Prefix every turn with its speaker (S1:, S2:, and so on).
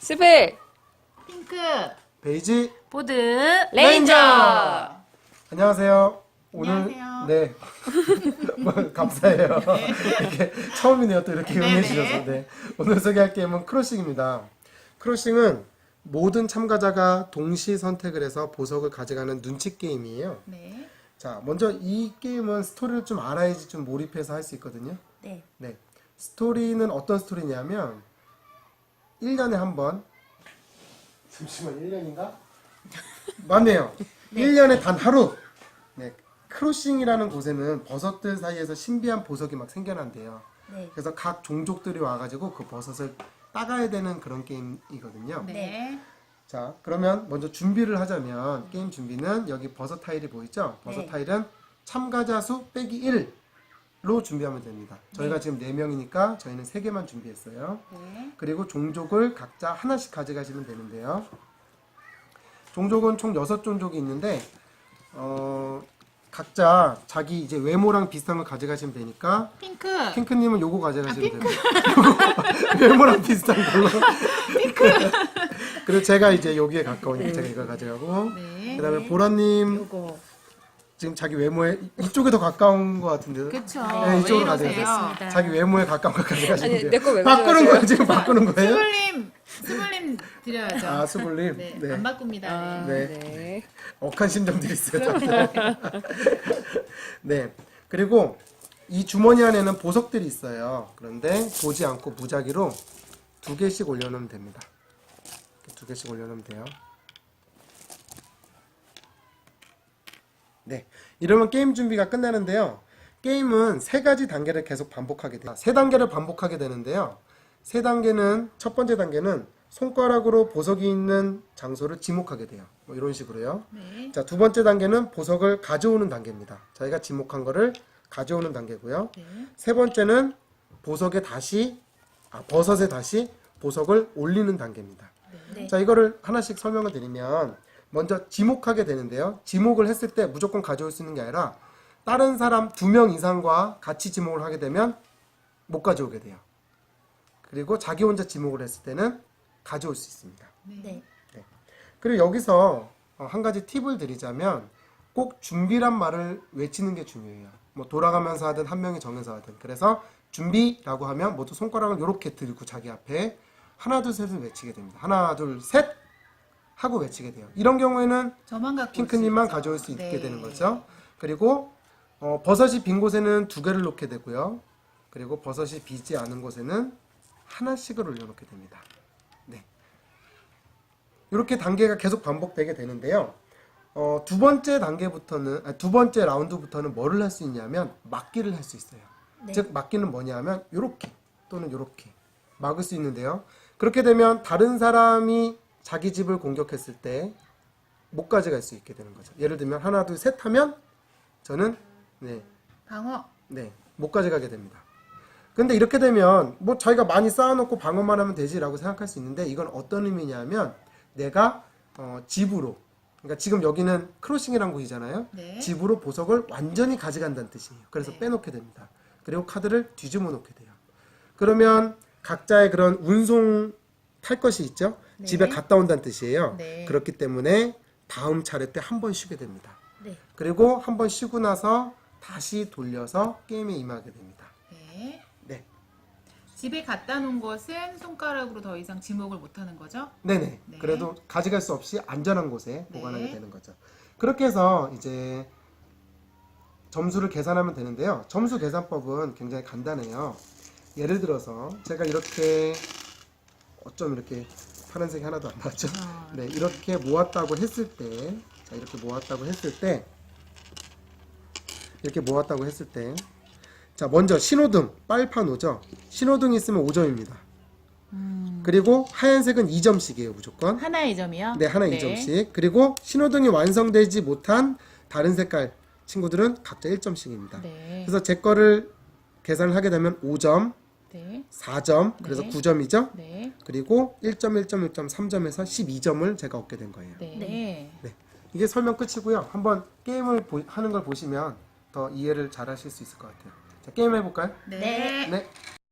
S1: 스벨
S2: 핑크
S3: 베이지
S2: 보드
S1: 레인저.
S3: 안녕하세요. 오늘
S2: 안녕하세요.
S3: 네 뭐, 감사해요. 이렇게 처음이네요. 또 이렇게 응해 주셔서 네. 오늘 소개할 게임은 크로싱입니다. 크로싱은 모든 참가자가 동시 선택을 해서 보석을 가져가는 눈치 게임이에요.
S2: 네.
S3: 자, 먼저 이 게임은 스토리를 좀 알아야지 좀 몰입해서 할 수 있거든요.
S2: 네.
S3: 네. 스토리는 어떤 스토리냐면 1년에 한 번. 잠시만 1년인가? 맞네요. 1년에 단 하루. 네. 크로싱이라는 곳에는 버섯들 사이에서 신비한 보석이 막 생겨난대요.
S2: 네.
S3: 그래서 각 종족들이 와가지고 그 버섯을 따가야 되는 그런 게임이거든요.
S2: 네.
S3: 자, 그러면 먼저 준비를 하자면 게임 준비는 여기 버섯 타일이 보이죠? 버섯
S2: 네.
S3: 타일은 참가자 수 빼기 1 로 준비하면 됩니다. 저희가 지금 4명이니까 저희는 3개만 준비했어요.
S2: 네.
S3: 그리고 종족을 각자 하나씩 가져가시면 되는데요. 종족은 총 6종족이 있는데 어, 각자 자기 이제 외모랑 비슷한 걸 가져가시면 되니까
S2: 핑크
S3: 핑크님은 요거 가져가시면 됩니다. 요거 외모랑 비슷한 걸로. 그리고 제가 이제 여기에 가까우니까 제가 이걸 가져가고.
S2: 네.
S3: 그다음에 보라님
S1: 요거
S3: 지금 자기 외모에 이쪽에 더 가까운 것 같은데요.
S2: 그쵸
S3: 네, 이쪽으로.
S2: 이러세요?
S3: 자기 외모에 가까운
S1: 아니,
S3: 돼요.
S1: 내거왜
S3: 바꾸는? 거예요. 지금 바꾸는 거예요?
S2: 스물님 스물님 드려야죠
S3: 아, 수불님.
S2: 네.
S3: 네.
S2: 안 바꿉니다
S1: 아,
S2: 네.
S3: 네.
S1: 네.
S3: 억한 심정들이 있어요. 네. 그리고 이 주머니 안에는 보석들이 있어요. 그런데 보지 않고 무작위로 두 개씩 올려놓으면 됩니다. 이렇게 두 개씩 올려놓으면 돼요. 네. 이러면 게임 준비가 끝나는데요. 게임은 세 가지 단계를 계속 반복하게 돼요. 세 단계를 반복하게 되는데요. 세 단계는 첫 번째 단계는 손가락으로 보석이 있는 장소를 지목하게 돼요. 뭐 이런 식으로요.
S2: 네.
S3: 자, 두 번째 단계는 보석을 가져오는 단계입니다. 저희가 지목한 거를 가져오는 단계고요.
S2: 네.
S3: 세 번째는 보석에 다시 아, 버섯에 다시 보석을 올리는 단계입니다.
S2: 네.
S3: 자, 이거를 하나씩 설명을 드리면 먼저 지목하게 되는데요. 지목을 했을 때 무조건 가져올 수 있는 게 아니라 다른 사람 두 명 이상과 같이 지목을 하게 되면 못 가져오게 돼요. 그리고 자기 혼자 지목을 했을 때는 가져올 수 있습니다.
S2: 네.
S3: 그리고 여기서 어, 한 가지 팁을 드리자면 꼭 준비란 말을 외치는 게 중요해요. 뭐 돌아가면서 하든 한 명이 정해서 하든. 그래서 준비라고 하면 모두 손가락을 이렇게 들고 자기 앞에 하나 둘 셋을 외치게 됩니다. 하나 둘 셋 하고 외치게 돼요. 이런 경우에는
S2: 저만 갖고
S3: 핑크님만
S2: 있을
S3: 가져올 수. 있게
S2: 네.
S3: 되는 거죠. 그리고 어, 버섯이 빈 곳에는 두 개를 놓게 되고요. 그리고 버섯이 비지 않은 곳에는 하나씩을 올려놓게 됩니다. 네. 이렇게 단계가 계속 반복되게 되는데요. 어, 두 번째 단계부터는 아, 두 번째 라운드부터는 뭐를 할 수 있냐면 막기를 할 수 있어요.
S2: 네.
S3: 즉 막기는 뭐냐면 요렇게 또는 요렇게 막을 수 있는데요. 그렇게 되면 다른 사람이 자기 집을 공격했을 때 못 가져갈 수 있게 되는 거죠. 예를 들면 하나 둘 셋 하면 저는 네,
S2: 방어
S3: 네, 못 가져가게 됩니다. 근데 이렇게 되면 뭐 자기가 많이 쌓아놓고 방어만 하면 되지라고 생각할 수 있는데 이건 어떤 의미냐면 내가 어, 집으로 그러니까 지금 여기는 크로싱이라는 곳이잖아요.
S2: 네.
S3: 집으로 보석을 완전히 가져간다는 뜻이에요. 그래서
S2: 네.
S3: 빼놓게 됩니다. 그리고 카드를 뒤집어 놓게 돼요. 그러면 각자의 그런 운송 탈 것이 있죠.
S2: 네.
S3: 집에 갔다 온다는 뜻이에요.
S2: 네.
S3: 그렇기 때문에 다음 차례 때 한 번 쉬게 됩니다.
S2: 네.
S3: 그리고 한 번 쉬고 나서 다시 돌려서 게임에 임하게 됩니다.
S2: 네.
S3: 네.
S2: 집에 갖다 놓은 것은 손가락으로 더 이상 지목을 못 하는 거죠?
S3: 네네.
S2: 네.
S3: 그래도 가져갈 수 없이 안전한 곳에
S2: 네.
S3: 보관하게 되는 거죠. 그렇게 해서 이제 점수를 계산하면 되는데요. 점수 계산법은 굉장히 간단해요. 예를 들어서 제가 이렇게 어쩜 이렇게 파란색이 하나도 안 나왔죠?
S2: 아.
S3: 네, 이렇게 모았다고 했을 때, 자 이렇게 모았다고 했을 때, 이렇게 모았다고 했을 때, 자 먼저 신호등 빨판 오죠? 신호등이 있으면 5점입니다. 그리고 하얀색은 2점씩이에요 무조건.
S2: 하나의 점이요?
S3: 네, 하나 2점씩. 그리고 신호등이 완성되지 못한 다른 색깔 친구들은 각자 1점씩입니다.
S2: 네.
S3: 그래서 제 거를 계산을 하게 되면 5점,
S2: 네.
S3: 4점, 그래서
S2: 네.
S3: 9점이죠.
S2: 네.
S3: 그리고 1점, 1점, 1점, 3점에서 12점을 제가 얻게 된 거예요.
S2: 네.
S3: 네. 이게 설명 끝이고요. 한번 게임을 보- 하는 걸 보시면 더 이해를 잘 하실 수 있을 것 같아요. 자, 게임 해볼까요?
S2: 네.
S3: 네.